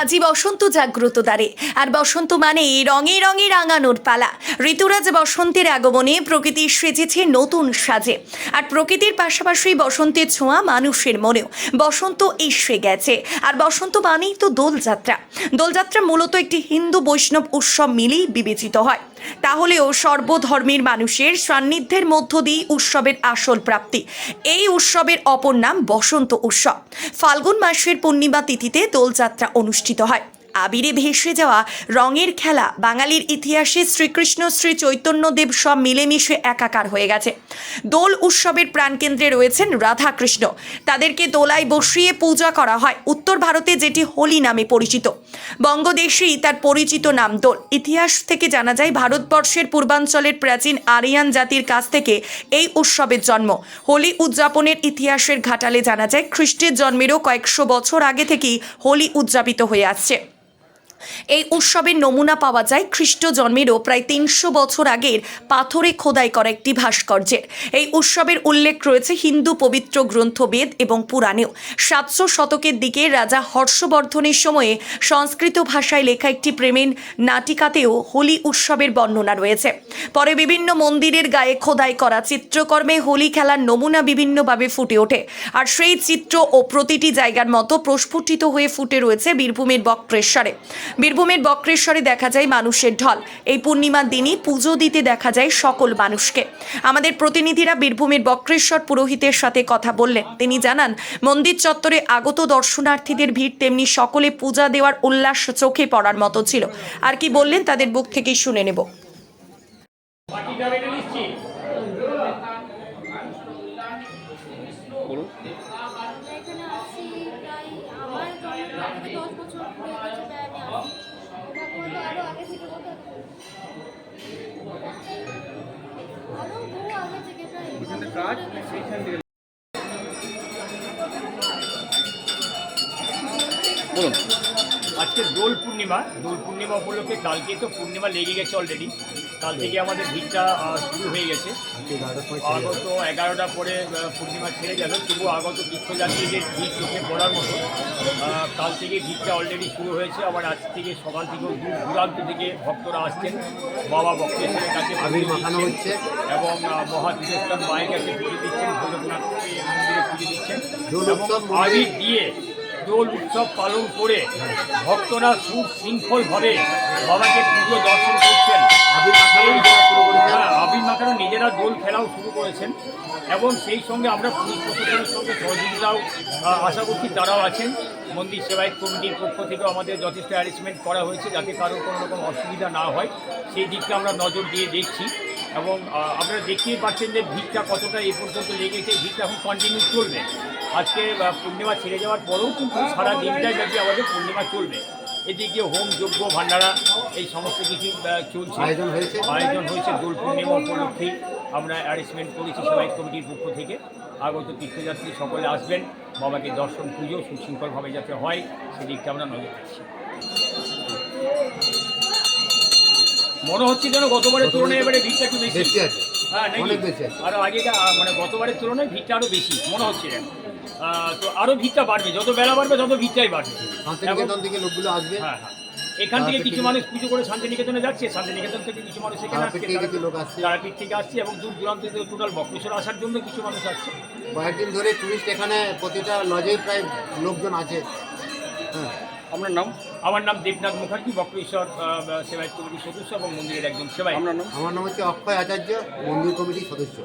আজই বসন্ত জাগ্রত দ্বারে। আর বসন্ত মানে রঙে রঙে রাঙানোর পালা। ঋতুরাজ বসন্তের আগমনে প্রকৃতি সেজেছে নতুন সাজে। আর প্রকৃতির পাশাপাশি বসন্তের ছোঁয়া মানুষের মনেও। বসন্ত এসে গেছে। আর বসন্ত মানেই তো দোলযাত্রা। দোলযাত্রা মূলত একটি হিন্দু বৈষ্ণব উৎসব মিলেই বিবেচিত হয়। তাহলেও সর্বধর্মের মানুষের সান্নিধ্যের মধ্য দিয়ে উৎসবের আসল প্রাপ্তি। এই উৎসবের অপর নাম বসন্ত উৎসব। ফাল্গুন মাসের পূর্ণিমা তিথিতে দোলযাত্রা অনুষ্ঠিত হয় আবিরে ভেসে যাওয়া রঙের খেলা বাঙালির ইতিহাসে শ্রীকৃষ্ণ শ্রী চৈতন্যদেব সব মিলেমিশে একাকার হয়ে গেছে। দোল উৎসবের প্রাণকেন্দ্রে রয়েছেন রাধাকৃষ্ণ। তাদেরকে দোলায় বসিয়ে পূজা করা হয়। উত্তর ভারতে যেটি হোলি নামে পরিচিত। বঙ্গদেশেই তার পরিচিত নাম দোল। ইতিহাস থেকে জানা যায়, ভারতবর্ষের পূর্বাঞ্চলের প্রাচীন আরিয়ান জাতির কাছ থেকে এই উৎসবের জন্ম। হোলি উদযাপনের ইতিহাসের ঘাটালে জানা যায়, খ্রিস্টের জন্মেরও কয়েকশো বছর আগে থেকেই হোলি উদযাপিত হয়ে আসছে। এই উৎসবের নমুনা পাওয়া যায় খ্রিস্ট জন্মেরও প্রায় তিনশো বছর আগের পাথরে খোদাই করা একটি ভাস্কর্যের। এই উৎসবের উল্লেখ রয়েছে হিন্দু পবিত্র গ্রন্থ বেদ এবং পুরাণেও। সাতশো শতকের দিকে রাজা হর্ষবর্ধনের সময়ে সংস্কৃত ভাষায় লেখা একটি প্রেমের নাটিকাতেও হোলি উৎসবের বর্ণনা রয়েছে। পরে বিভিন্ন মন্দিরের গায়ে খোদাই করা চিত্রকর্মে হোলি খেলার নমুনা বিভিন্নভাবে ফুটে ওঠে। আর সেই চিত্র ও প্রতিটি জায়গার মতো প্রস্ফুটিত হয়ে ফুটে রয়েছে বীরভূমের বক্রেশ্বরে। বীরভূমের বক্রেশ্বরে দেখা যায় মানুষের ঢল। এই পূর্ণিমার দিনই পুজো দিতে দেখা যায় সকল মানুষকে। আমাদের প্রতিনিধিরা বীরভূমের বক্রেশ্বর পুরোহিতের সাথে কথা বললেন। তিনি জানান, মন্দির চত্বরে আগত দর্শনার্থীদের ভিড় তেমনি সকলে পূজা দেওয়ার উল্লাস চোখে পড়ার মতো ছিল। আর কি বললেন তাদের বুক থেকেই শুনে নেব। আমরা দশ থেকে বলুন। আজকে দোল পূর্ণিমা দোল পূর্ণিমা উপলক্ষে কালকে তো পূর্ণিমা লেগে গেছে অলরেডি কাল থেকে আমাদের ভিড়টা শুরু হয়ে গেছে। আগত এগারোটা পরে পূর্ণিমা ছেড়ে যাবে। তবু আগত তীর্থযাত্রীদের ভিড় চোখে পড়ার মতো। কাল থেকে ভিড়টা অলরেডি শুরু হয়েছে। আবার আজ থেকে সকাল থেকেও দূর দূরান্ত থেকে ভক্তরা আসছেন। বাবা বক্রেশ্বরের কাছে মাখানো হচ্ছে। এবং মহাতীর্থান মায়ের কাছে পুজো দিচ্ছেন। ভৈরবনাথ মন্দিরে পুজো দিচ্ছেন। আবির দিয়ে দোল উৎসব পালন করে ভক্তরা সুশৃঙ্খলভাবে বাবাকে পুজো দর্শন করছেন। হ্যাঁ, আবির মাখানো নিজেরা দোল খেলাও শুরু করেছেন এবং সেই সঙ্গে আমরা পুলিশ প্রশাসনের সঙ্গে সহযোগিতাও আশা করছি তারাও আছেন। মন্দির সেবায়ত কমিটির পক্ষ থেকেও আমাদের যথেষ্ট অ্যারেঞ্জমেন্ট করা হয়েছে যাতে কারোর কোনো রকম অসুবিধা না হয়। সেই দিকটা আমরা নজর দিয়ে দেখছি। এবং আপনারা দেখতেই পাচ্ছেন যে ভিড়টা কতটা এই পর্যন্ত লেগেছে। ভিড়টা এখন কন্টিনিউ চলবে। আজকে পূর্ণিমা ছেড়ে যাওয়ার পরেও কিন্তু সারা দিনটাই ব্যাপী আমাদের পূর্ণিমা চলবে। এদিকে হোম যজ্ঞ ভান্ডারা এই সমস্ত কিছু চলছে। আয়োজন হয়েছে। আয়োজন হয়েছে দোল পূর্ণিমা উপলক্ষেই আমরা অ্যারেঞ্জমেন্ট করেছি সেবায়ত কমিটির পক্ষ থেকে। আগত তীর্থযাত্রী সকলে আসবেন। বাবাকে দর্শন পুজো সুশৃঙ্খলভাবে যাতে হয় সেদিকটা আমরা নজর রাখছি। মনে হচ্ছে যেন গতবারের তুলনায় এবারে ভিড়টা একটু বেশি। আছে। হ্যাঁ নাকি? আরও আগে মানে গতবারের তুলনায় ভিড়টা আরও বেশি মনে হচ্ছে যেন। তো আরও ভিড়টা বাড়বে যত বেলা বাড়বে তত ভিড়টাই বাড়বে। শান্তিনিকেতন থেকে লোকগুলো আসবে। হ্যাঁ হ্যাঁ। এখান থেকে কিছু মানুষ পুজো করে শান্তিনিকেতনে যাচ্ছে শান্তিনিকেতন থেকে কিছু মানুষ এখানে আসছে থেকে লোক আসছে। তারাপীঠ থেকে আসছে এবং দূর দূরান্ত থেকে টোটাল বক্রেশ্বর আসার জন্য কিছু মানুষ আসছে। কয়েকদিন ধরে টুরিস্ট এখানে প্রতিটা লজে প্রায় লোকজন আছে। হ্যাঁ। আপনার নাম? আমার নাম দেবনাথ মুখার্জি, বক্রেশ্বর সেবায় সেবায়ত কমিটির সদস্য এবং মন্দিরের একজন সেবায় আমার নাম আমার নাম হচ্ছে অক্ষয় আচার্য, মন্দির কমিটির সদস্য।